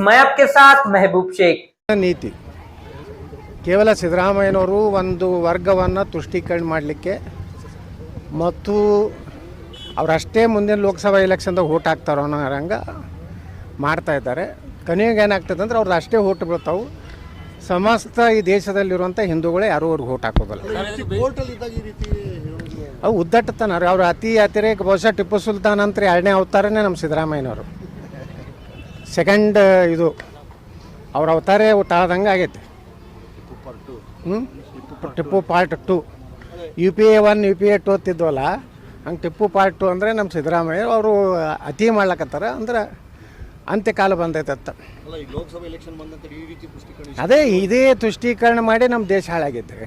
Camera के साथ महबूब शेख ನೀತಿ ಕೇವಲ ಸಿದ್ದರಾಮಯ್ಯನವರು ಒಂದು ವರ್ಗವನ್ನು ತುಷ್ಟೀಕರಣ ಮಾಡಲಿಕ್ಕೆ ಮತ್ತು ಅವರಷ್ಟೇ ಮುಂದಿನ ಲೋಕಸಭಾ ಎಲೆಕ್ಷನ್ದಾಗ ಓಟ್ ಹಾಕ್ತಾರೋ ಅನ್ನೋ ಹಂಗೆ ಮಾಡ್ತಾ ಇದ್ದಾರೆ ಕೊನೆಗೆ ಏನಾಗ್ತದೆ ಅಂದ್ರೆ ಅವ್ರದ್ದು ಅಷ್ಟೇ ಓಟ್ ಬೀಳ್ತಾವೆ ಸಮಸ್ತ ಈ ದೇಶದಲ್ಲಿರುವಂಥ ಹಿಂದೂಗಳೇ ಯಾರೂ ಅವ್ರಿಗೆ ಓಟ್ ಹಾಕೋದಿಲ್ಲ ಅವು ಉದ್ದಟ್ಟತನ ರೀ ಅವ್ರು ಅತಿ ಅತಿರೇಕ ಬಹುಶಃ ಟಿಪ್ಪು ಸುಲ್ತಾನ್ ಅಂತ ಎರಡನೇ ಅವತಾರನೇ ನಮ್ಮ ಸಿದ್ದರಾಮಯ್ಯನವರು ಸೆಕೆಂಡ್ ಇದು ಅವ್ರ ಅವತಾರೇ ತಾಳ್ದಂಗೆ ಆಗೈತೆ. ಹ್ಞೂ Tippu part two U P A one U P A two ಅಂತಿದ್ವಲ್ಲ ಹಂಗೆ ಟಿಪ್ಪು ಪಾರ್ಟ್ ಟು ಅಂದರೆ ನಮ್ಮ ಸಿದ್ದರಾಮಯ್ಯ ಅವರು ಅತಿ ಮಾಡ್ಲಕತ್ತಾರ ಅಂದ್ರೆ ಅಂತ್ಯಕಾಲ ಬಂದೈತೆ ಅಂತ. ಅದೇ ಇದೇ ತುಷ್ಟೀಕರಣ ಮಾಡಿ ನಮ್ಮ ದೇಶ ಹಾಳಾಗಿದ್ದೆ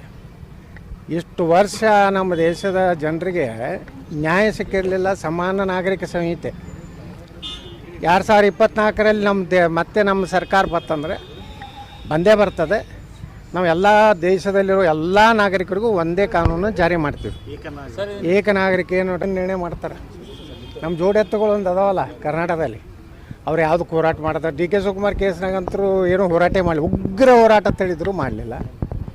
ಇಷ್ಟು ವರ್ಷ ನಮ್ಮ ದೇಶದ ಜನರಿಗೆ ನ್ಯಾಯ ಸಿಕ್ಕಿರಲಿಲ್ಲ ಸಮಾನ ನಾಗರಿಕ ಸಂಹಿತೆ. ಎರಡು ಸಾವಿರ ಇಪ್ಪತ್ನಾಲ್ಕರಲ್ಲಿ ನಮ್ಮ ದೇ ಮತ್ತೆ ನಮ್ಮ ಸರ್ಕಾರ ಬರ್ತಂದರೆ ಬಂದೇ ಬರ್ತದೆ. ನಾವು ಎಲ್ಲ ದೇಶದಲ್ಲಿರೋ ಎಲ್ಲ ನಾಗರಿಕರಿಗೂ ಒಂದೇ ಕಾನೂನು ಜಾರಿ ಮಾಡ್ತೀವಿ. ಏಕ ನಾಗರಿಕ. ಏನು ನಿರ್ಣಯ ಮಾಡ್ತಾರೆ. ನಮ್ಮ ಜೋಡೆತ್ತುಗಳು ಒಂದು ಅದಾವಲ್ಲ ಕರ್ನಾಟಕದಲ್ಲಿ. ಅವ್ರು ಯಾವುದು ಹೋರಾಟ ಮಾಡ್ತಾರೆ. ಡಿ ಕೆ ಶಿವಕುಮಾರ್ ಕೇಸ್ನಾಗಂತರೂ ಏನೂ ಹೋರಾಟ ಮಾಡಲಿ ಉಗ್ರ ಹೋರಾಟ ತಿಳಿದ್ರು ಮಾಡಲಿಲ್ಲ.